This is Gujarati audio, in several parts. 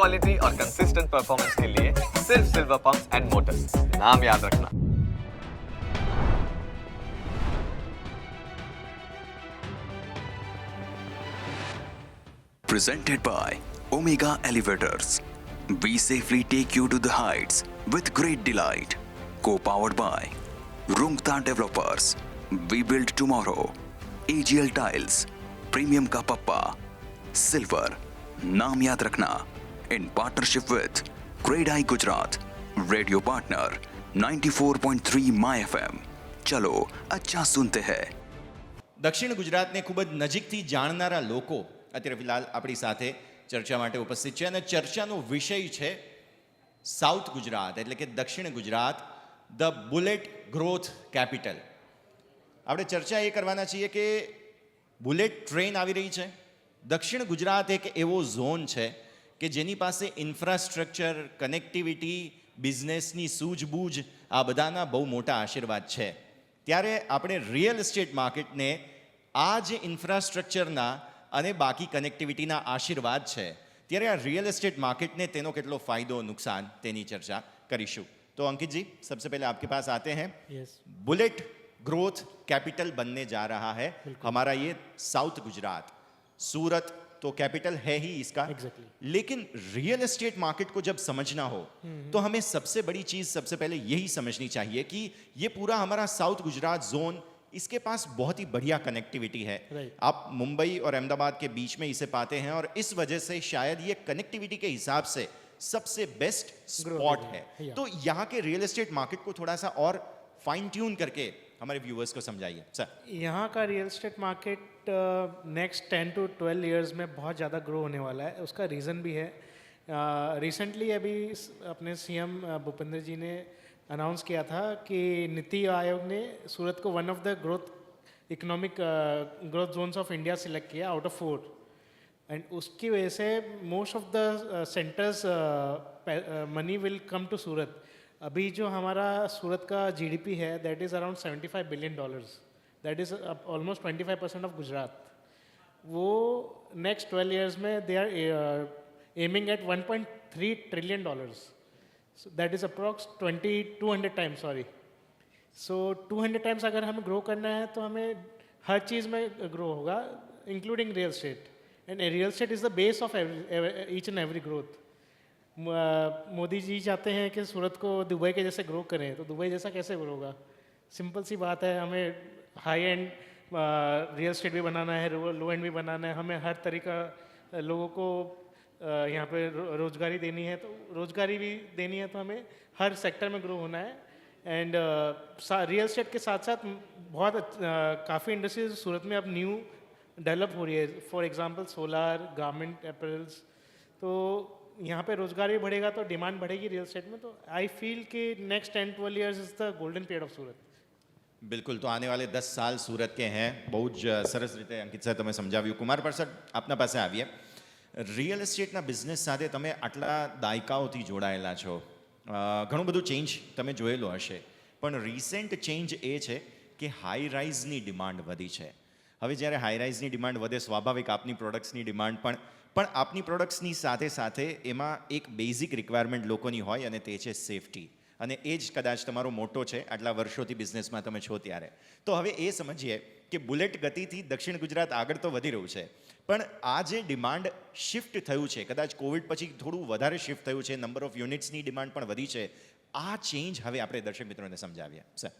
क्वालिटी और कंसिस्टेंट परफॉर्मेंस के लिए सिर्फ सिल्वर पंप्स एंड मोटर्स नाम याद रखना Presented by Omega Elevators. We safely take you to the heights with great delight. Co powered by Rungta Developers. We build tomorrow. AGL Tiles. Premium Ka Pappa. Silver. Naam Yaad Rakhna. In partnership with Great Eye Gujarat. Radio partner 94.3 My FM. ચલો અચ્છા સુનતે હૈ દક્ષિણ ગુજરાતને ખૂબ જ નજીકથી જાણનારા લોકો અત્યારે ફિલહાલ આપણી સાથે ચર્ચા માટે ઉપસ્થિત છે અને ચર્ચાનો વિષય છે સાઉથ ગુજરાત, એટલે કે દક્ષિણ Gujarat, the bullet growth capital આપણે ચર્ચા એ કરવાના છીએ કે બુલેટ ટ્રેન આવી રહી છે દક્ષિણ ગુજરાત એક એવો ઝોન છે કે જેની પાસે ઇન્ફ્રાસ્ટ્રક્ચર કનેક્ટિવિટી બિઝનેસની સૂઝબૂઝ આ બધાના બહુ મોટા આશીર્વાદ છે. ત્યારે આપણે રિયલ એસ્ટેટ માર્કેટને આ જે ઇન્ફ્રાસ્ટ્રક્ચરના અને બાકી કનેક્ટિવિટીના આશીર્વાદ છે ત્યારે આ રિયલ એસ્ટેટ માર્કેટને તેનો કેટલો ફાયદો નુકસાન તેની ચર્ચા કરીશું. તો અંકિતજી સબસે सबसे આપકે પાસ આતે आते બુલેટ ગ્રોથ કેપિટલ બનને જા बनने जा रहा है સાઉથ ગુજરાત સુરત तो कैपिटल है ही इसका। Exactly. लेकिन रियल एस्टेट मार्केट को जब समझना हो तो हमें सबसे बड़ी चीज़ सबसे पहले यही समझनी चाहिए कि ये पूरा हमारा साउथ गुजरात जोन इसके पास बहुत ही बढ़िया कनेक्टिविटी है। Right. आप मुंबई और अहमदाबाद के बीच में इसे पाते हैं और इस वजह से शायद ये कनेक्टिविटी के हिसाब से सबसे बेस्ट स्पॉट है। है, yeah. तो यहाँ के रियल एस्टेट मार्केट को थोड़ा सा और फाइन ट्यून करके हमारे व्यूवर्स को समझाइए। सर यहाँ का real estate market next ten two twelve years में बहुत ज़्यादा ग्रो होने वाला है। उसका रीज़न भी है। रिसेंटली uh, अभी अपने सीएम भूपेंद्र जी ने अनाउंस किया था कि नीति आयोग ने सूरत को one of the growth economic growth zones of India select किया आउट ऑफ़ फोर एंड उसकी वजह से most of the centres money will come to Surat. अभी जो हमारा सूरत का जीडीपी है that is around 75 billion dollars that is almost 25 percent of Gujarat वो नेक्स्ट ट्वेल्व ईयर्स में they are aiming at 1.3 trillion dollars that is approx 20 200 times sorry so 200 times अगर हमें ग्रो करना है तो हमें हर चीज़ में ग्रो होगा including real estate and real estate is the base of each and every growth Modi ji चाहते हैं कि सूरत को दुबई के जैसे ग्रो करें तो दुबई जैसा कैसे ग्रो होगा? सिंपल सी बात है, हमें हाई एंड रियल स्टेट भी बनाना है लो एंड भी बनाना है। हमें हर तरीका लोगों को यहाँ पे रो- रोजगारी देनी है। तो रोजगारी भी देनी है तो हमें हर सेक्टर में ग्रो होना है। एंड रियल स्टेट के साथ साथ बहुत uh, काफ़ी इंडस्ट्रीज़ सूरत में अब न्यू डेवलप हो रही है। For example solar garment apparels तो यहाँ पे रोज़गार भी बढ़ेगा तो डिमांड बढ़ेगी रियल स्टेट में। तो आई फील कि next ten twelve years is the golden period of Surat બિલકુલ, તો આને વાલે દસ સાલ સુરત કે હૈ, બહુ જ સરસ રીતે અંકિત સર તમે સમજાવ્યું. કુમાર પરસદ, આપના પાસે આવીએ. રિયલ એસ્ટેટના બિઝનેસ સાથે તમે આટલા દાયકાઓથી જોડાયેલા છો. ઘણું બધું ચેન્જ તમે જોયેલો હશે. પણ રિસેન્ટ ચેન્જ એ છે કે હાઈ રાઇઝની ડિમાન્ડ વધી છે. હવે જ્યારે હાઈ રાઇઝની ડિમાન્ડ વધે, સ્વાભાવિક આપની પ્રોડક્ટ્સની ડિમાન્ડ પણ પણ આપની પ્રોડક્ટ્સની સાથે સાથે એમાં એક બેઝિક રિક્વાયરમેન્ટ લોકોની હોય અને તે છે સેફટી અને એ જ કદાચ તમારો મોટો છે, આટલા વર્ષોથી બિઝનેસમાં તમે છો ત્યારે. તો હવે એ સમજીએ કે બુલેટ ગતિથી દક્ષિણ ગુજરાત આગળ તો વધી રહ્યું છે, પણ આ જે ડિમાન્ડ શિફ્ટ થયું છે, કદાચ કોવિડ પછી થોડું વધારે શિફ્ટ થયું છે નંબર ઓફ યુનિટ્સની ડિમાન્ડ પણ વધી છે, આ ચેન્જ હવે આપણે દર્શક મિત્રોને સમજાવીએ. સર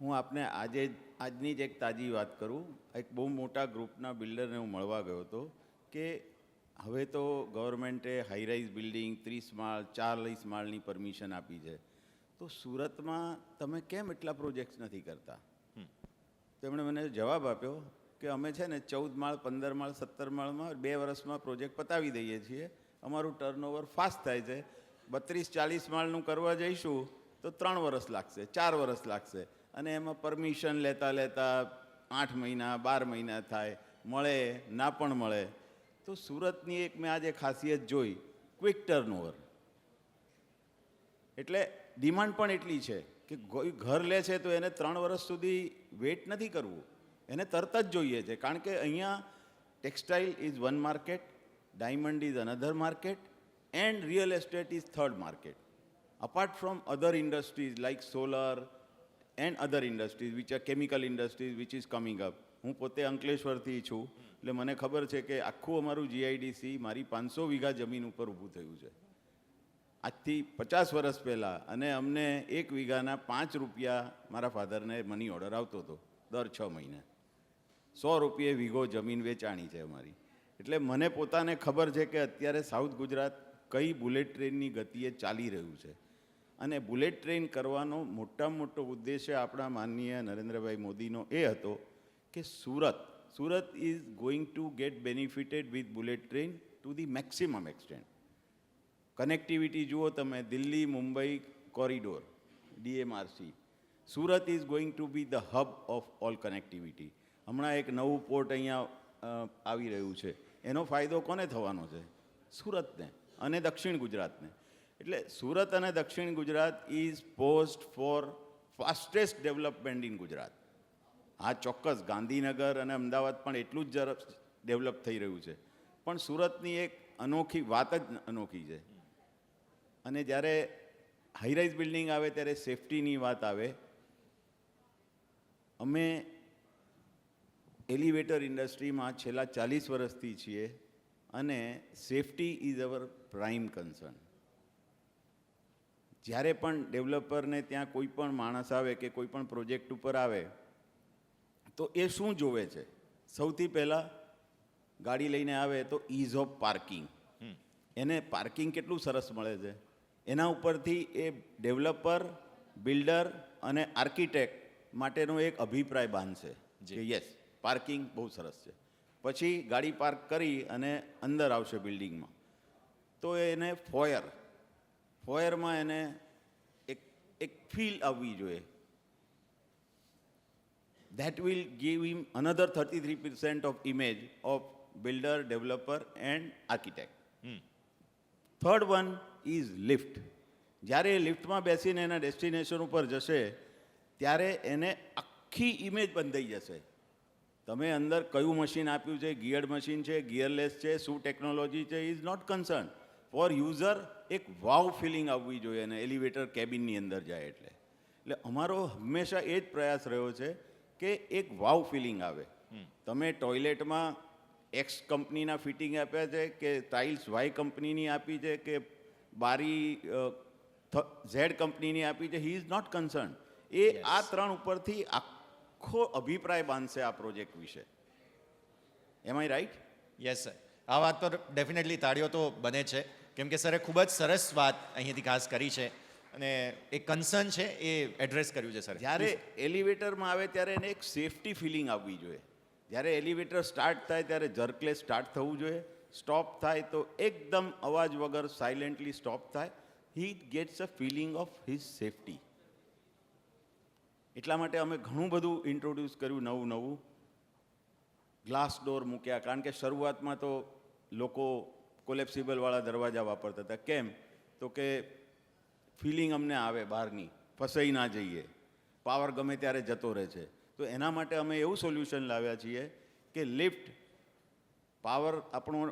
હું આપને આજે આજની જ એક તાજી વાત કરું. એક બહુ મોટા ગ્રુપના બિલ્ડરને હું મળવા ગયો હતો કે હવે તો ગવર્મેન્ટે હાઈરાઇઝ બિલ્ડિંગ ત્રીસ માળ, ચાલીસ માળની પરમિશન આપી છે. તો સુરતમાં તમે કેમ એટલા પ્રોજેક્ટ્સ નથી કરતા? તેમણે મને જવાબ આપ્યો કે અમે છે ને ચૌદ માળ પંદર માળ સત્તર માળમાં બે વર્ષમાં પ્રોજેક્ટ પતાવી દઈએ છીએ. અમારું ટર્નઓવર ફાસ્ટ થાય છે. બત્રીસ ચાલીસ માળનું કરવા જઈશું તો ત્રણ વર્ષ લાગશે ચાર વર્ષ લાગશે. અને એમાં પરમિશન લેતા લેતા આઠ મહિના બાર મહિના થાય. મળે ના પણ મળે. તો સુરતની એક મેં આજે ખાસિયત જોઈ ક્વિક ટર્નઓવર એટલે ડિમાન્ડ પણ એટલી છે કે કોઈ ઘર લે છે તો એને ત્રણ વર્ષ સુધી વેઇટ નથી કરવું. એને તરત જ જોઈએ છે. કારણ કે અહીંયા textile is one market, diamond is another market, and real estate is third market. Apart from other industries like solar and other industries which are chemical industries which is coming up હું પોતે અંકલેશ્વરથી છું, એટલે મને ખબર છે કે આખું અમારું જીઆઈડીસી મારી પાંચસો વીઘા જમીન ઉપર ઊભું થયું છે. આજથી પચાસ વર્ષ પહેલાં અને અમને એક વીઘાના પાંચ રૂપિયા મારા ફાધરને મની ઓર્ડર આવતો હતો, દર છ મહિને. સો રૂપિયે વીઘો જમીન વેચાણી છે અમારી. એટલે મને પોતાને ખબર છે કે અત્યારે સાઉથ ગુજરાત કઈ બુલેટ ટ્રેનની ગતિએ ચાલી રહ્યું છે. અને બુલેટ ટ્રેન કરવાનો મોટામાં મોટો ઉદ્દેશ્ય આપણા માનનીય નરેન્દ્રભાઈ મોદીનો એ હતો કે Surat Surat is going to get benefited with bullet train to the maximum extent connectivity જુઓ તમે, Delhi, Mumbai corridor DMRC Surat is going to be the hub of all connectivity હમણાં એક નવું પોર્ટ અહીંયા આવી રહ્યું છે. એનો ફાયદો કોને થવાનો છે? સુરતને અને દક્ષિણ ગુજરાતને. એટલે સુરત અને દક્ષિણ Gujarat is post for fastest development in Gujarat. હા, ચોક્કસ, ગાંધીનગર અને અમદાવાદ પણ એટલું જ ઝડપ ડેવલપ થઈ રહ્યું છે. પણ સુરતની એક અનોખી વાત જ અનોખી છે. અને જ્યારે હાઈરાઇઝ બિલ્ડિંગ આવે ત્યારે સેફટીની વાત આવે અમે એલિવેટર ઇન્ડસ્ટ્રીમાં છેલ્લા ચાલીસ વર્ષથી છીએ અને safety is our prime concern જ્યારે પણ ડેવલપરને ત્યાં કોઈ પણ માણસ આવે કે કોઈ પણ પ્રોજેક્ટ ઉપર આવે તો એ શું જોવે છે? સૌથી પહેલાં ગાડી લઈને આવે તો ઇઝ ઓફ પાર્કિંગ એને પાર્કિંગ કેટલું સરસ મળે છે? એના ઉપરથી એ ડેવલપર બિલ્ડર અને આર્કિટેક્ટ માટેનો એક અભિપ્રાય બાંધશે કે યસ પાર્કિંગ બહુ સરસ છે. પછી ગાડી પાર્ક કરી અને અંદર આવશે બિલ્ડિંગમાં. તો એને ફોયર ફોયરમાં એને એક એક ફીલ આવવી જોઈએ. That will give him another 33% of image of builder, developer and architect. Third one is lift જ્યારે એ લિફ્ટમાં બેસીને એના ડેસ્ટિનેશન ઉપર જશે ત્યારે એને આખી ઇમેજ બંધાઈ જશે. તમે અંદર કયું મશીન આપ્યું છે? ગિયર્ડ મશીન છે ગિયરલેસ છે શું ટેકનોલોજી છે? Is not concern for user એક વાવ ફિલિંગ આવવી જોઈએ અને એલિવેટર કેબિનની અંદર જાય એટલે. એટલે અમારો હંમેશા એ જ પ્રયાસ રહ્યો છે કે એક વાવ ફિલિંગ આવે. તમે ટોયલેટમાં એક્સ કંપનીના ફિટિંગ આપ્યા છે કે ટાઇલ્સ વાય કંપનીની આપી છે કે બારી ઝેડ કંપનીની આપી છે હી ઇઝ નોટ કન્સર્ન એ આ ત્રણ ઉપરથી આખો અભિપ્રાય બાંધશે આ પ્રોજેક્ટ વિશે. Am I right yes sir આ વાત પર ડેફિનેટલી તાળીઓ તો બને છે. કેમ કે સરે ખૂબ જ સરસ વાત અહીંયાથી ખાસ કરી છે અને એક કન્સર્ન છે એ એડ્રેસ કર્યું છે સર. જ્યારે એલિવેટરમાં આવે ત્યારે એને એક સેફટી ફિલિંગ આવવી જોઈએ. જ્યારે એલિવેટર સ્ટાર્ટ થાય ત્યારે જર્કલેસ સ્ટાર્ટ થવું જોઈએ. સ્ટોપ થાય તો એકદમ અવાજ વગર સાયલેન્ટલી સ્ટોપ થાય. He gets a feeling of his safety એટલા માટે અમે ઘણું બધું ઇન્ટ્રોડ્યુસ કર્યું નવું નવું. ગ્લાસ ડોર મૂક્યા. કારણ કે શરૂઆતમાં તો લોકો કોલેપ્સિબલવાળા દરવાજા વાપરતા હતા. કેમ? તો કે ફિલિંગ અમને આવે બહારની. ફસાઈ ના જઈએ. પાવર ગમે ત્યારે જતો રહે છે. તો એના માટે અમે એવું સોલ્યુશન લાવ્યા છીએ કે લિફ્ટ પાવર આપણો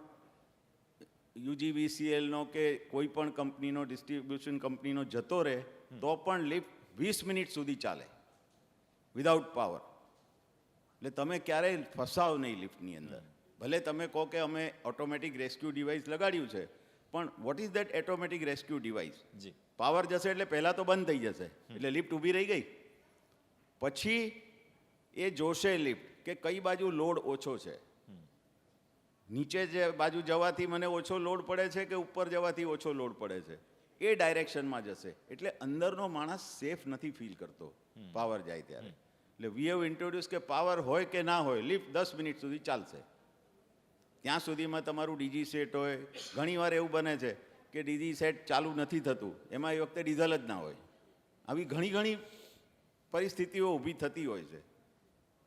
યુજીવીસીએલનો કે કોઈ પણ કંપનીનો ડિસ્ટ્રીબ્યુશન કંપનીનો જતો રહે તો પણ લિફ્ટ વીસ મિનિટ સુધી ચાલે. વિધાઉટ પાવર એટલે તમે ક્યારેય ફસાવ નહીં લિફ્ટની અંદર. ભલે તમે કહો કે અમે ઓટોમેટિક રેસ્ક્યુ ડિવાઇસ લગાડ્યું છે પણ what is that automatic rescue device G. Power જશે એટલે પહેલાં તો બંધ થઈ જશે. એટલે લિફ્ટ ઊભી રહી ગઈ. પછી એ જોશે લિફ્ટ કે કઈ બાજુ લોડ ઓછો છે. નીચે જે બાજુ જવાથી મને ઓછો લોડ પડે છે કે ઉપર જવાથી ઓછો લોડ પડે છે? એ ડાયરેક્શનમાં જશે. એટલે અંદરનો માણસ સેફ નથી ફીલ કરતો. પાવર જાય ત્યારે. એટલે વી હેવ ઇન્ટ્રોડ્યુસ કે પાવર હોય કે ના હોય લિફ્ટ દસ મિનિટ સુધી ચાલશે. ત્યાં સુધીમાં તમારું ડીજી સેટ હોય. ઘણીવાર એવું બને છે કે ડીજી સેટ ચાલુ નથી થતું. એમાં એ વખતે ડીઝલ જ ના હોય. આવી ઘણી ઘણી પરિસ્થિતિઓ ઊભી થતી હોય છે.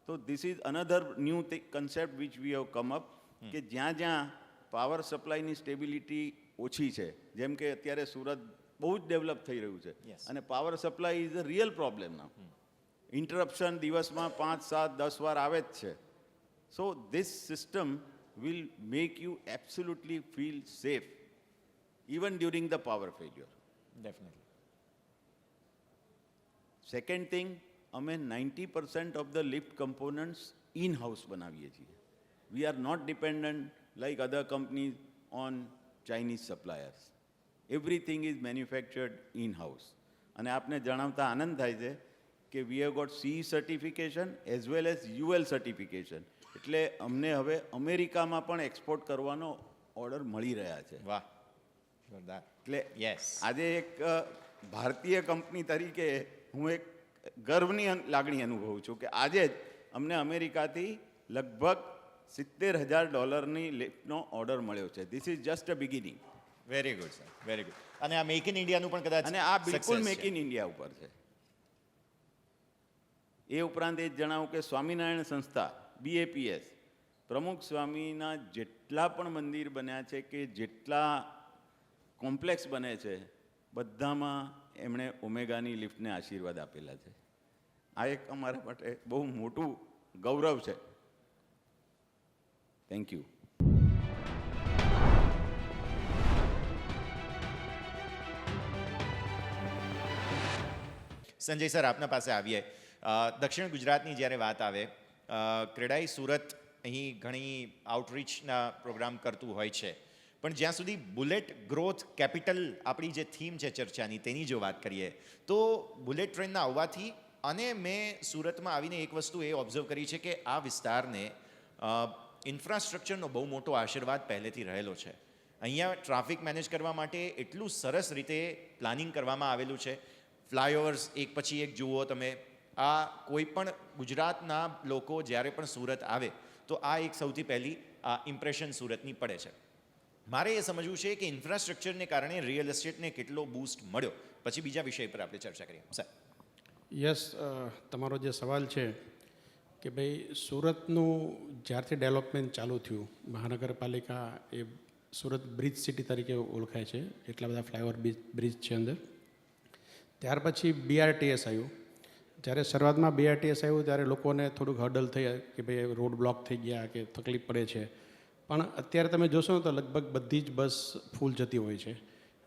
તો this is another new concept which we have come up કે જ્યાં જ્યાં પાવર સપ્લાયની સ્ટેબિલિટી ઓછી છે. જેમ કે અત્યારે સુરત બહુ જ ડેવલપ થઈ રહ્યું છે. અને power supply is a real problem ના ઇન્ટરપ્શન દિવસમાં પાંચ સાત દસ વાર આવે જ છે. So this system will make you absolutely feel safe even during the power failure. Definitely second thing અમે ninety percent of the lift components in house બનાવીએ છીએ. We are not dependent like other companies on Chinese suppliers everything is manufactured in house અને આપને જણાવતા આનંદ થાય છે કે we have got C certification as well as UL certification એટલે અમને હવે અમેરિકામાં પણ એક્સપોર્ટ કરવાનો ઓર્ડર મળી રહ્યા છે. વાહ જોરદાર. એટલે યસ આજે એક ભારતીય કંપની તરીકે હું એક ગર્વની લાગણી અનુભવું છું કે આજે જ અમને અમેરિકાથી લગભગ સિત્તેર હજાર ડોલરની લિફ્ટનો ઓર્ડર મળ્યો છે. This is just a beginning very good sir very good અને આ મેક ઇન ઇન્ડિયાનું પણ કદાચ અને આ બિલકુલ મેક ઇન ઇન્ડિયા ઉપર છે. એ ઉપરાંત એ જ જણાવું કે સ્વામિનારાયણ સંસ્થા બીએપીએસ પ્રમુખ સ્વામીના જેટલા પણ મંદિર બન્યા છે કે જેટલા કોમ્પ્લેક્સ બને છે બધામાં એમણે ઓમેગાની લિફ્ટને આશીર્વાદ આપેલા છે. આ એક અમારા માટે બહુ મોટું ગૌરવ છે. થેન્ક યુ સંજય સર, આપના પાસે આવીએ. દક્ષિણ ગુજરાતની જ્યારે વાત આવે ક્રેડાઈ સુરત અહીં ઘણી આઉટરીચના પ્રોગ્રામ કરતું હોય છે. પણ જ્યાં સુધી બુલેટ ગ્રોથ કેપિટલ આપણી જે થીમ છે ચર્ચાની, તેની જો વાત કરીએ, તો બુલેટ ટ્રેનના આવવાથી અને મેં સુરતમાં આવીને એક વસ્તુ એ ઓબ્ઝર્વ કરી છે કે આ વિસ્તારને ઇન્ફ્રાસ્ટ્રક્ચરનો બહુ મોટો આશીર્વાદ પહેલેથી રહેલો છે. અહીંયા ટ્રાફિક મેનેજ કરવા માટે એટલું સરસ રીતે પ્લાનિંગ કરવામાં આવેલું છે. ફ્લાયઓવર્સ એક પછી એક જુઓ તમે. આ કોઈ પણ ગુજરાતના લોકો જ્યારે પણ સુરત આવે, તો આ એક સૌથી પહેલી ઇમ્પ્રેશન સુરતની પડે છે. મારે એ સમજવું છે કે ઇન્ફ્રાસ્ટ્રક્ચરને કારણે રિયલ એસ્ટેટને કેટલો બૂસ્ટ મળ્યો. પછી બીજા વિષય પર આપણે ચર્ચા કરીએ. સર. યસ તમારો જે સવાલ છે કે ભાઈ સુરતનું જ્યારથી ડેવલપમેન્ટ ચાલુ થયું, મહાનગરપાલિકા એ સુરત બ્રિજ સિટી તરીકે ઓળખાય છે, એટલા બધા ફ્લાયઓવર બ્રિજ છે અંદર. ત્યાર પછી બીઆરટીએસ આવ્યું. જ્યારે શરૂઆતમાં બીઆરટીએસ આવ્યું, ત્યારે લોકોને થોડુંક હર્ડલ થઈ કે ભાઈ રોડ બ્લોક થઈ ગયા કે તકલીફ પડે છે. પણ અત્યારે તમે જોશો ને તો લગભગ બધી જ બસ ફૂલ જતી હોય છે.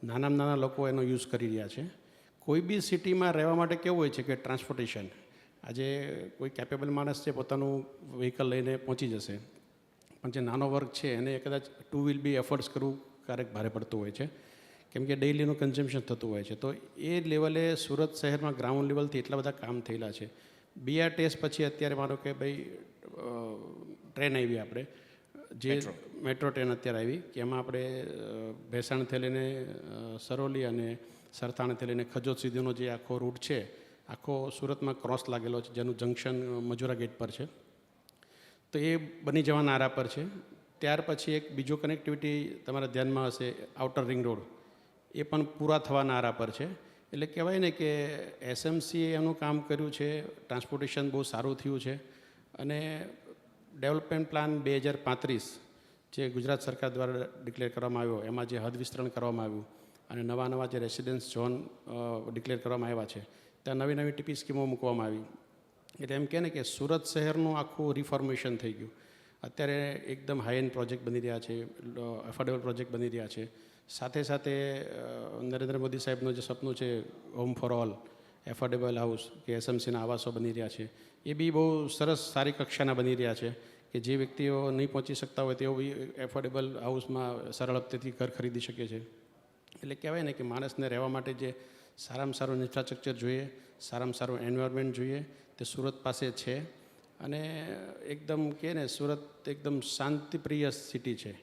નાનામાં નાના લોકો એનો યુઝ કરી રહ્યા છે. કોઈ બી સિટીમાં રહેવા માટે કેવું હોય છે કે ટ્રાન્સપોર્ટેશન, આજે કોઈ કેપેબલ માણસ છે પોતાનું વ્હીકલ લઈને પહોંચી જશે. પણ જે નાનો વર્ગ છે એને કદાચ ટુ વ્હીલ બી એફર્ટ્સ કરવું ક્યારેક ભારે પડતું હોય છે. કેમ કે ડેઇલીનું કન્ઝમ્પશન થતું હોય છે. તો એ લેવલે સુરત શહેરમાં ગ્રાઉન્ડ લેવલથી એટલા બધા કામ થયેલા છે. બીઆરટીએસ પછી અત્યારે માનો કે ભાઈ ટ્રેન આવી આપણે જે મેટ્રો ટ્રેન અત્યારે આવી કે એમાં આપણે ભેસાણથી લઈને સરોલી અને સરથાણથી લઈને ખજોદ સુધીનો જે આખો રૂટ છે આખો સુરતમાં ક્રોસ લાગેલો છે જેનું જંકશન મજુરા મજૂરા ગેટ પર છે. તો એ બની જવાના આરા પર છે. ત્યાર પછી એક બીજો કનેક્ટિવિટી તમારા ધ્યાનમાં હશે આઉટર રિંગ રોડ એ પણ પૂરા થવાના આરા પર છે. એટલે કહેવાય ને કે એસએમસીએ એનું કામ કર્યું છે ટ્રાન્સપોર્ટેશન બહુ સારું થયું છે. અને ડેવલપમેન્ટ પ્લાન બે હજાર પાંત્રીસ જે ગુજરાત સરકાર દ્વારા ડિક્લેર કરવામાં આવ્યો, એમાં જે હદ વિસ્તરણ કરવામાં આવ્યું અને નવા નવા જે રેસિડેન્સ ઝોન ડિક્લેર કરવામાં આવ્યા છે, ત્યાં નવી નવી ટીપી સ્કીમો મૂકવામાં આવી. એટલે એમ કહે ને કે સુરત શહેરનું આખું રિફોર્મેશન થઈ ગયું. અત્યારે એકદમ હાઈ પ્રોજેક્ટ બની રહ્યા છે એફોર્ડેબલ પ્રોજેક્ટ બની રહ્યા છે. સાથે સાથે નરેન્દ્ર મોદી સાહેબનું જે સપનું છે home for all affordable house કે એસએમસીના આવાસો બની રહ્યા છે. એ બી બહુ સરસ સારી કક્ષાના બની રહ્યા છે કે જે વ્યક્તિઓ નહીં પહોંચી શકતા હોય તેઓ બી એફોર્ડેબલ હાઉસમાં સરળ હપ્તેથી ઘર ખરીદી શકે છે. એટલે કહેવાય ને કે માણસને રહેવા માટે જે સારામાં સારું ઇન્ફ્રાસ્ટ્રક્ચર જોઈએ, સારામાં સારું એન્વાયરમેન્ટ જોઈએ, તે સુરત પાસે છે. અને એકદમ કહે ને સુરત એકદમ શાંતિપ્રિય સિટી છે.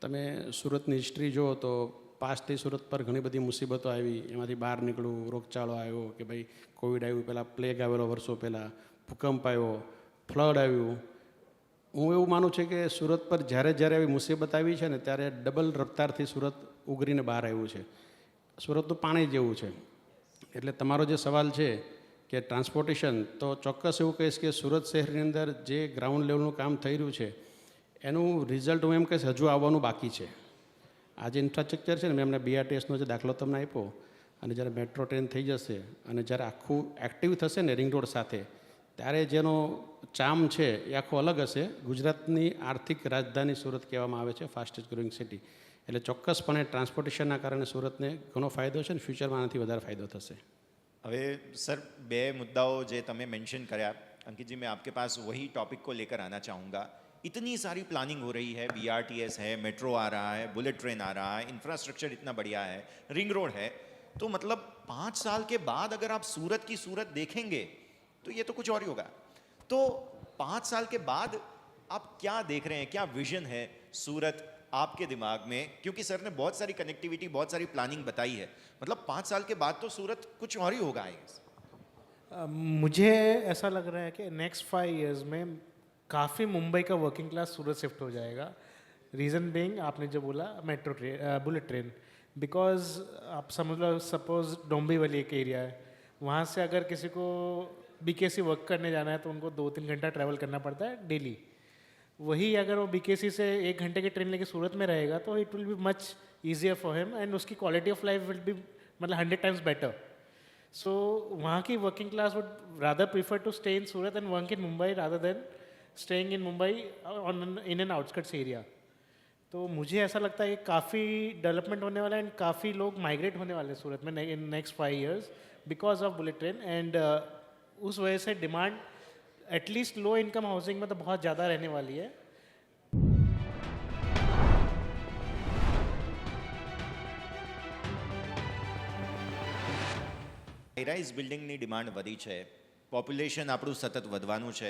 તમે સુરતની હિસ્ટ્રી જુઓ તો પાસ્ટથી સુરત પર ઘણી બધી મુસીબતો આવી. એમાંથી બહાર નીકળવું, રોગચાળો આવ્યો કે ભાઈ કોવિડ આવ્યું પહેલાં પ્લેગ આવેલો વર્ષો પહેલાં, ભૂકંપ આવ્યો ફ્લડ આવ્યું. હું એવું માનું છું કે સુરત પર જ્યારે જ્યારે આવી મુસીબત આવી છે ને ત્યારે ડબલ રફતારથી સુરત ઉગરીને બહાર આવ્યું છે. સુરતનું પાણી જેવું છે. એટલે તમારો જે સવાલ છે કે ટ્રાન્સપોર્ટેશન તો ચોક્કસ એવું કહીશ કે સુરત શહેરની અંદર જે ગ્રાઉન્ડ લેવલનું કામ થઈ રહ્યું છે, એનું રિઝલ્ટ હું એમ કહીશ હજુ આવવાનું બાકી છે. આ જે ઇન્ફ્રાસ્ટ્રક્ચર છે ને મેં અમને બીઆરટીએસનો જે દાખલો તમને આપ્યો અને જ્યારે મેટ્રો ટ્રેન થઈ જશે અને જ્યારે આખું એક્ટિવ થશે ને રિંગ રોડ સાથે ત્યારે જેનો ચામ છે એ આખો અલગ હશે ગુજરાતની આર્થિક રાજધાની સુરત કહેવામાં આવે છે ફાસ્ટેસ્ટ ગ્રોઈંગ સિટી એટલે ચોક્કસપણે ટ્રાન્સપોર્ટેશનના કારણે સુરતને ઘણો ફાયદો છે અને ફ્યુચરમાં આનાથી વધારે ફાયદો થશે હવે सर बे मुद्दाओं जो तमें मेंशन कराया अंकित जी मैं आपके पास वही टॉपिक को लेकर आना चाहूँगा इतनी सारी प्लानिंग हो रही है बीआरटीएस है मेट्रो आ रहा है बुलेट ट्रेन आ रहा है इंफ्रास्ट्रक्चर इतना बढ़िया है रिंग रोड है तो मतलब पाँच साल के बाद अगर आप सूरत की सूरत देखेंगे तो ये तो कुछ और ही होगा। तो पाँच साल के बाद आप क्या देख रहे हैं, क्या विजन है सूरत आपके दिमाग में? क्योंकि सर ने बहुत सारी कनेक्टिविटी बहुत सारी प्लानिंग बताई है। मतलब पाँच साल के बाद तो सूरत कुछ और ही होगा आई मुझे ऐसा लग रहा है कि नेक्स्ट फाइव इयर्स में काफ़ी मुंबई का वर्किंग क्लास सूरत शिफ्ट हो जाएगा। रीज़न बेइंग आपने जो बोला metro train bullet train because आप समझ लो सपोज़ डोंबिवली एक एरिया है। वहाँ से अगर किसी को बीकेसी वर्क करने जाना है तो उनको दो तीन घंटा ट्रैवल करना पड़ता है डेली वही अगर वो बीकेसी से एक घंटे की ट्रेन लेके सूरत में रहेगा तो it will be much easier for him and उसकी quality of life will be मतलब हंड्रेड टाइम्स बेटर सो वहाँ की working class would rather prefer to stay in Surat and work in Mumbai rather than staying in Mumbai on an, in an outskirts area. तो मुझे ऐसा लगता है कि काफ़ी डेवलपमेंट होने वाला है एंड काफ़ी लोग माइग्रेट होने वाले हैं सूरत में in next five years because of bullet train and उस वजह से demand at least low income housing में तो बहुत ज़्यादा रहने वाली है હાઈરાઇઝ બિલ્ડિંગની ડિમાન્ડ વધી છે પોપ્યુલેશન આપણું સતત વધવાનું છે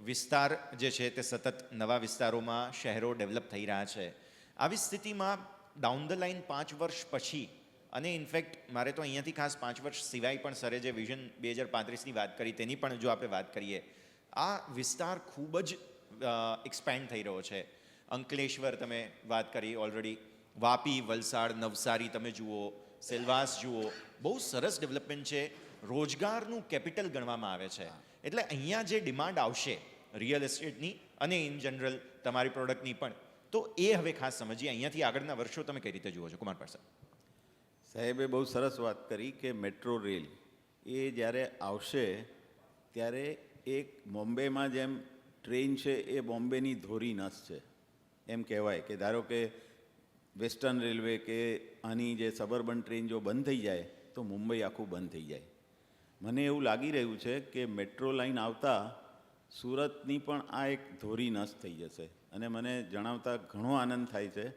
વિસ્તાર જે છે તે સતત નવા વિસ્તારોમાં શહેરો ડેવલપ થઈ રહ્યા છે. આવી સ્થિતિમાં ડાઉન ધ લાઇન પાંચ વર્ષ પછી, અને ઇનફેક્ટ મારે તો અહીંયાથી ખાસ પાંચ વર્ષ સિવાય પણ સરે જે વિઝન બે હજાર પાંત્રીસની વાત કરી તેની પણ જો આપણે વાત કરીએ, આ વિસ્તાર ખૂબ જ એક્સપેન્ડ થઈ રહ્યો છે. અંકલેશ્વર તમે વાત કરી ઓલરેડી વાપી, વલસાડ, નવસારી તમે જુઓ, સેલવાસ જુઓ, બહુ સરસ ડેવલપમેન્ટ છે. રોજગારનું કેપિટલ ગણવામાં આવે છે. એટલે અહીંયા જે ડિમાન્ડ આવશે રિયલ એસ્ટેટની અને ઇન જનરલ તમારી પ્રોડક્ટની પણ. તો એ હવે ખાસ સમજીએ. અહીંયાથી આગળના વર્ષો તમે કઈ રીતે જુઓ છો? કુમાર પ્રસાદ સાહેબે બહુ સરસ વાત કરી કે મેટ્રો રેલ એ જ્યારે આવશે ત્યારે એક બોમ્બેમાં જેમ ટ્રેન છે એ બોમ્બેની ધોરી નસ છે. એમ કહેવાય કે ધારો કે વેસ્ટર્ન રેલવે કે આની જે સબર્બન ટ્રેન જો બંધ થઈ જાય, તો મુંબઈ આખું બંધ થઈ જાય. મને એવું લાગી રહ્યું છે કે મેટ્રો લાઇન આવતા સુરતની પણ આ એક ધોરી નસ થઈ જશે. અને મને જણાવતા ઘણો આનંદ થાય છે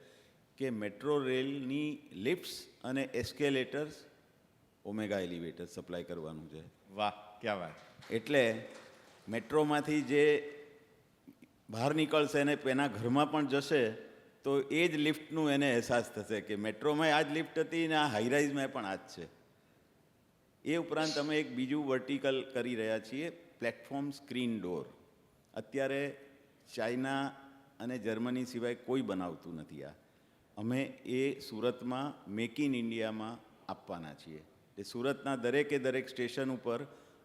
કે મેટ્રો રેલની લિફ્ટ્સ અને એસ્કેલેટર્સ ઓમેગા એલિવેટર સપ્લાય કરવાનું છે. વાહ ક્યાં વાત. એટલે મેટ્રોમાંથી જે બહાર નીકળશે અને એના ઘરમાં પણ જશે તો એ જ લિફ્ટનું એને અહેસાસ થશે કે મેટ્રોમાં આ જ લિફ્ટ હતી ને આ હાઈરાઇઝમાં પણ આ જ છે. એ ઉપરાંત અમે એક બીજું વર્ટિકલ કરી રહ્યા છીએ. પ્લેટફોર્મ સ્ક્રીન ડોર અત્યારે ચાઇના અને જર્મની સિવાય કોઈ બનાવતું નથી આ. અમે એ સુરતમાં મેક ઇન ઇન્ડિયામાં આપવાના છીએ. એ સુરતના દરેકે દરેક સ્ટેશન ઉપર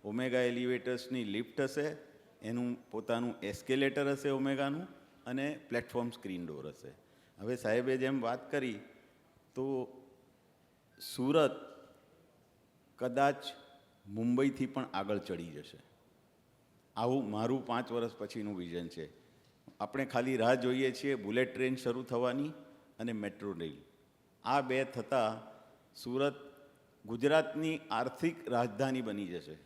ઓમેગા એલિવેટર્સની લિફ્ટ હશે, એનું પોતાનું એસ્કેલેટર હશે ઓમેગાનું અને પ્લેટફોર્મ સ્ક્રીન ડોર હશે. હવે સાહેબે જેમ વાત કરી, તો સુરત કદાચ મુંબઈથી પણ આગળ ચડી જશે. આવું મારું પાંચ વર્ષ પછીનું વિઝન છે. આપણે ખાલી રાહ જોઈએ છીએ બુલેટ ટ્રેન શરૂ થવાની અને મેટ્રો રેલ આ બે થતાં સુરત ગુજરાતની આર્થિક રાજધાની બની જશે.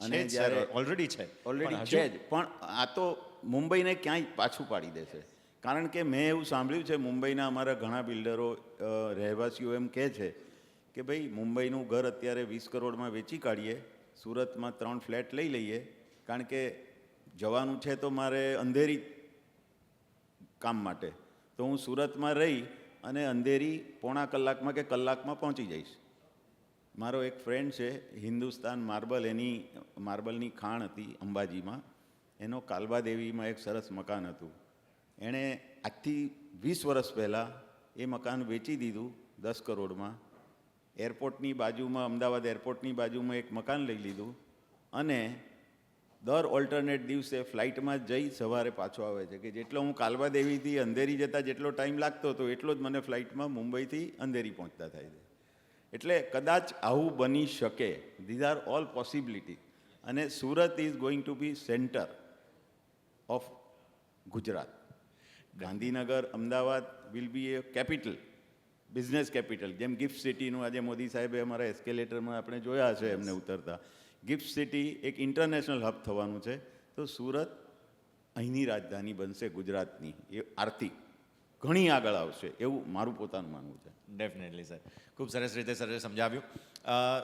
અને જ્યારે ઓલરેડી છે. ઓલરેડી છે જ. પણ આ તો મુંબઈને ક્યાંય પાછું પાડી દેશે. કારણ કે મેં એવું સાંભળ્યું છે મુંબઈના અમારા ઘણા બિલ્ડરો રહેવાસીઓ એમ કહે છે કે ભાઈ મુંબઈનું ઘર અત્યારે વીસ કરોડમાં વેચી કાઢીએ સુરતમાં ત્રણ ફ્લેટ લઈ લઈએ કારણ કે જવાનું છે તો મારે અંધેરી કામ માટે. તો હું સુરતમાં રહી અને અંધેરી પોણા કલાકમાં કે કલાકમાં પહોંચી જઈશ. મારો એક ફ્રેન્ડ છે, હિન્દુસ્તાન માર્બલ, એની, માર્બલની ખાણ હતી અંબાજીમાં. એનો કાલબા દેવીમાં એક સરસ મકાન હતું. એણે આજથી વીસ વર્ષ પહેલાં એ મકાન વેચી દીધું દસ કરોડમાં. એરપોર્ટની બાજુમાં, અમદાવાદ એરપોર્ટની બાજુમાં એક મકાન લઈ લીધું અને દર ઓલ્ટરનેટ દિવસે ફ્લાઇટમાં જઈ સવારે પાછો આવે છે કે જેટલો હું કાલવા દેવીથી અંધેરી જતાં જેટલો ટાઈમ લાગતો હતો એટલો જ મને ફ્લાઇટમાં મુંબઈથી અંધેરી પહોંચતા થાય છે. એટલે કદાચ આવું બની શકે. ધીઝ આર ઓલ પોસિબિલિટી અને Surat is going to be centre of Gujarat. Gandhinagar Ahmedabad will be a capital business capital જેમ ગિફ્ટ સિટીનું આજે મોદી સાહેબે અમારા એસ્કેલેટરમાં આપણે જોયા છે એમને ઉતરતા. ગિફ્ટ સિટી એક ઇન્ટરનેશનલ હબ થવાનું છે. તો સુરત અહીંની રાજધાની બનશે ગુજરાતની. એ આર્થિક ઘણી આગળ આવશે એવું મારું પોતાનું માનવું છે. ડેફિનેટલી સર ખૂબ સરસ રીતે સરે સમજાવ્યું.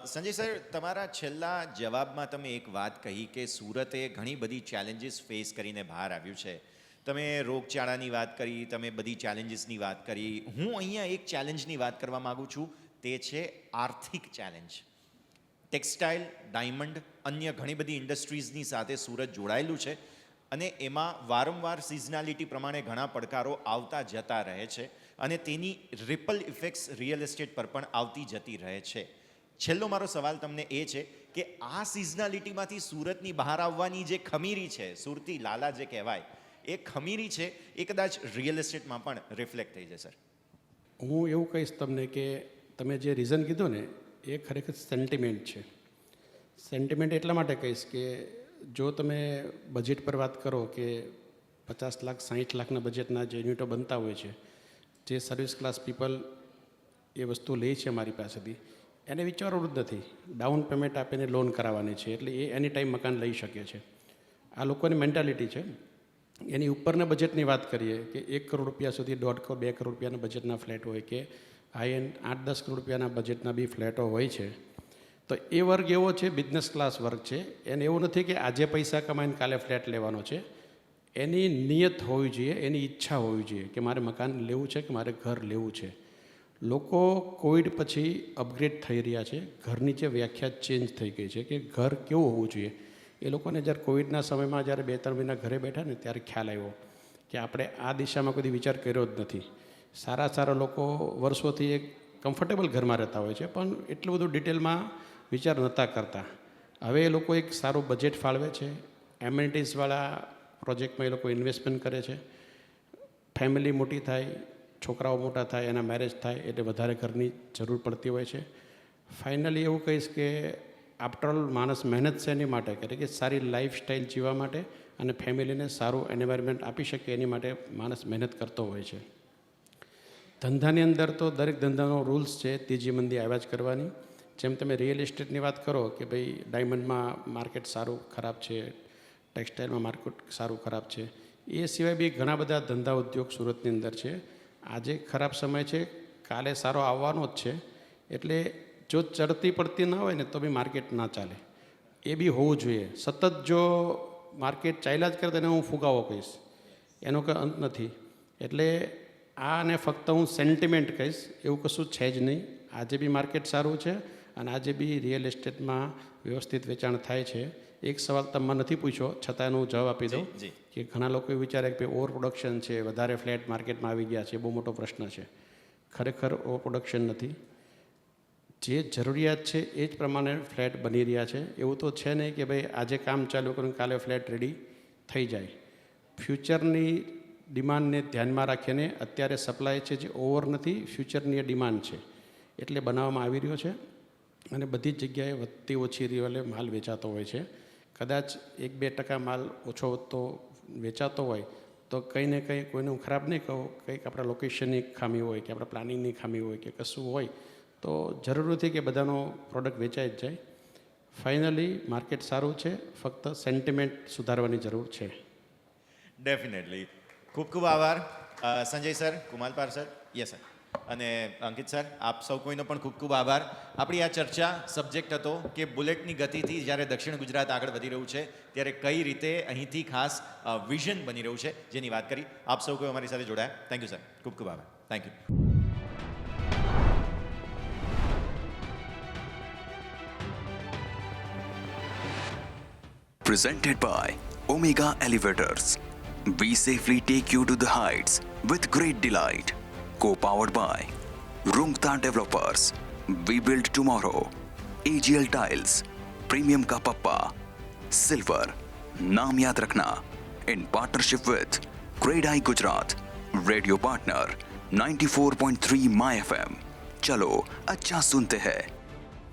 સંજય સર, તમારા છેલ્લા જવાબમાં તમે એક વાત કહી કે સુરતે ઘણી બધી ચેલેન્જીસ ફેસ કરીને બહાર આવ્યું છે. તમે રોગચાળાની વાત કરી, તમે બધી ચેલેન્જીસની વાત કરી. હું અહીંયા એક ચેલેન્જની વાત કરવા માગું છું. તે છે આર્થિક ચેલેન્જ ટેક્સટાઇલ, ડાયમંડ, અન્ય ઘણી બધી ઇન્ડસ્ટ્રીઝની સાથે સુરત જોડાયેલું છે અને એમાં વારંવાર સિઝનાલિટી પ્રમાણે ઘણા પડકારો આવતા જતા રહે છે અને તેની રિપલ ઇફેક્ટ્સ રિયલ એસ્ટેટ પર પણ આવતી જતી રહે છે. છેલ્લો મારો સવાલ તમને એ છે કે આ સિઝનાલિટીમાંથી સુરતની બહાર આવવાની જે ખમીરી છે, સુરતી લાલા જે કહેવાય, એ ખમીરી છે, એ કદાચ રિયલ એસ્ટેટમાં પણ રિફ્લેક્ટ થઈ જશે. હું એવું કહીશ તમને કે તમે જે રીઝન કીધું ને એ ખરેખર સેન્ટિમેન્ટ છે. સેન્ટિમેન્ટ એટલા માટે કહીશ કે જો તમે બજેટ પર વાત કરો કે પચાસ લાખ, સાહીઠ લાખના બજેટના જે યુનિટો બનતા હોય છે, જે સર્વિસ ક્લાસ પીપલ એ વસ્તુ લે છે મારી પાસેથી, એને વિચારવું જ નથી. ડાઉન પેમેન્ટ આપીને લોન કરાવવાની છે, એટલે એ એની ટાઈમ મકાન લઈ શકે છે. આ લોકોની મેન્ટાલિટી છે. એની ઉપરના બજેટની વાત કરીએ કે એક કરોડ રૂપિયા સુધી દોઢ કરોડ, બે કરોડ રૂપિયાના બજેટના ફ્લેટ હોય કે હાઈ એન્ડ આઠ દસ કરોડ રૂપિયાના બજેટના બી ફ્લેટો હોય છે. તો એ વર્ગ એવો છે બિઝનેસ ક્લાસ વર્ગ છે. એને એવું નથી કે આજે પૈસા કમાઈને કાલે ફ્લેટ લેવાનો છે. એની નિયત હોવી જોઈએ, એની ઈચ્છા હોવી જોઈએ કે મારે મકાન લેવું છે કે મારે ઘર લેવું છે. લોકો કોવિડ પછી અપગ્રેડ થઈ રહ્યા છે. ઘરની જે વ્યાખ્યા ચેન્જ થઈ ગઈ છે કે ઘર કેવું હોવું જોઈએ. એ લોકોને જ્યારે કોવિડના સમયમાં જ્યારે બે ત્રણ મહિના ઘરે બેઠા ને ત્યારે ખ્યાલ આવ્યો કે આપણે આ દિશામાં કોઈ વિચાર કર્યો જ નથી. સારા સારા લોકો વર્ષોથી એક કમ્ફર્ટેબલ ઘરમાં રહેતા હોય છે, પણ એટલું બધું ડિટેલમાં વિચાર નહોતા કરતા. હવે એ લોકો એક સારું બજેટ ફાળવે છે એમ્યુનિટીઝવાળા પ્રોજેક્ટમાં એ લોકો ઇન્વેસ્ટમેન્ટ કરે છે. ફેમિલી મોટી થાય, છોકરાઓ મોટા થાય, એના મેરેજ થાય, એટલે વધારે ઘરની જરૂર પડતી હોય છે. ફાઇનલી એવું કહીશ કે આફ્ટરઓલ માણસ મહેનત છે એની માટે કરે કે સારી લાઈફ સ્ટાઈલ જીવવા માટે અને ફેમિલીને સારું એન્વાયરમેન્ટ આપી શકે એની માટે માણસ મહેનત કરતો હોય છે. ધંધાની અંદર તો દરેક ધંધાનો રૂલ્સ છે, ત્રીજી મંદી આવ્યા જ કરવાની. જેમ તમે રિયલ એસ્ટેટની વાત કરો કે ભાઈ ડાયમંડમાં માર્કેટ સારું, ખરાબ છે ટેક્સટાઇલમાં માર્કેટ સારું, ખરાબ છે, એ સિવાય બી ઘણા બધા ધંધા ઉદ્યોગ સુરતની અંદર છે. આજે ખરાબ સમય છે, કાલે સારો આવવાનો જ છે. એટલે જો ચડતી પડતી ના હોય ને તો બી માર્કેટ ના ચાલે. એ બી હોવું જોઈએ. સતત જો માર્કેટ ચાલ્યા જ કરે તો એને હું ફુગાવો કહીશ. એનો કંઈ અંત નથી. એટલે આને ફક્ત હું સેન્ટિમેન્ટ કહીશ એવું કશું છે જ નહીં. આજે બી માર્કેટ સારું છે અને આજે બી રિયલ એસ્ટેટમાં વ્યવસ્થિત વેચાણ થાય છે. એક સવાલ તમે નથી પૂછ્યો છતાં એનો હું જવાબ આપી દઉં કે ઘણા લોકો વિચારે કે ઓવર પ્રોડક્શન છે વધારે ફ્લેટ માર્કેટમાં આવી ગયા છે બહુ મોટો પ્રશ્ન છે. ખરેખર ઓવર પ્રોડક્શન નથી. જે જરૂરિયાત છે એ જ પ્રમાણે ફ્લેટ બની રહ્યા છે. એવું તો છે નહીં કે ભાઈ આજે કામ ચાલુ કરીને કાલે ફ્લેટ રેડી થઈ જાય. ફ્યુચરની ડિમાન્ડને ધ્યાનમાં રાખીને અત્યારે સપ્લાય છે જે ઓવર નથી, ફ્યુચરની ડિમાન્ડ છે. એટલે બનાવવામાં આવી રહ્યો છે અને બધી જ જગ્યાએ વધતી ઓછી રિવલે માલ વેચાતો હોય છે. કદાચ એક બે ટકા માલ ઓછો વધતો વેચાતો હોય, તો કંઈ ને કંઈ કોઈને હું ખરાબ નહીં કહું, કંઈક આપણા લોકેશનની ખામી હોય કે આપણા પ્લાનિંગની ખામી હોય કે કશું હોય, તો જરૂર નથી કે બધાનો પ્રોડક્ટ વેચાઈ જ જાય. ફાઇનલી માર્કેટ સારું છે, ફક્ત સેન્ટિમેન્ટ સુધારવાની જરૂર છે. ડેફિનેટલી ખૂબ ખૂબ આભાર. Sanjay sir Kumalpar sir, yes sir. અને અંકિત સર, આપ સૌ કોઈનો પણ ખૂબ ખૂબ આભાર. આપણી આ ચર્ચા સબ્જેક્ટ હતો કે બુલેટની ગતિથી જ્યારે દક્ષિણ ગુજરાત આગળ વધી રહ્યું છે, ત્યારે કઈ રીતે અહીંથી ખાસ વિઝન બની રહ્યું છે, જેની વાત કરી. આપ સૌ કોઈ અમારી સાથે જોડાયા. થેન્ક યુ સર ખૂબ ખૂબ આભાર. Thank you Presented by Omega Elevators. We safely take you to the heights with great delight. Co powered by Rungta Developers. We build tomorrow. AGL Tiles. Premium Pappa. Silver. Naam Yaad Rakhna. In partnership with Grade Eye Gujarat. Radio partner 94.3 My FM. चलो अच्छा सुनते हैं